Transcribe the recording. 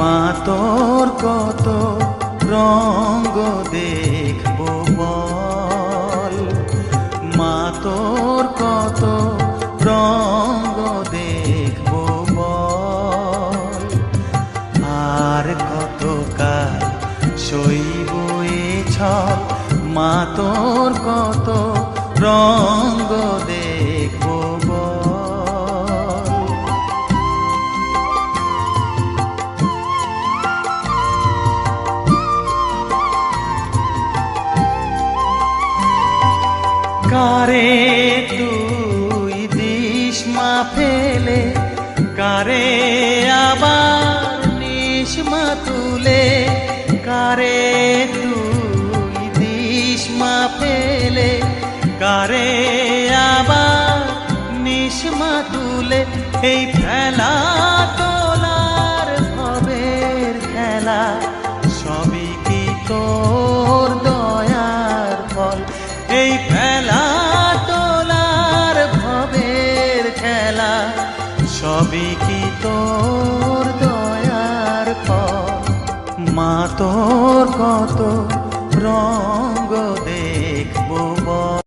মা তোর কত রঙ্গ দেখব বল। মা তোর কত রঙ্গ দেখব বল। আর কত কাল সইব এ ছল, মা তোর কত রঙ্গ কারে তুই দিস মা ফেলে কারে আবার নিস মা তুলে কারে তুই দিস মা ফেলে কারে আবার নিস মা তুলে এই খেলা তোলার ভবের খেলা এই খেলা তোলার ভবের খেলা সবই কি তোর দয়ার ফল মা তোর কত রঙ্গ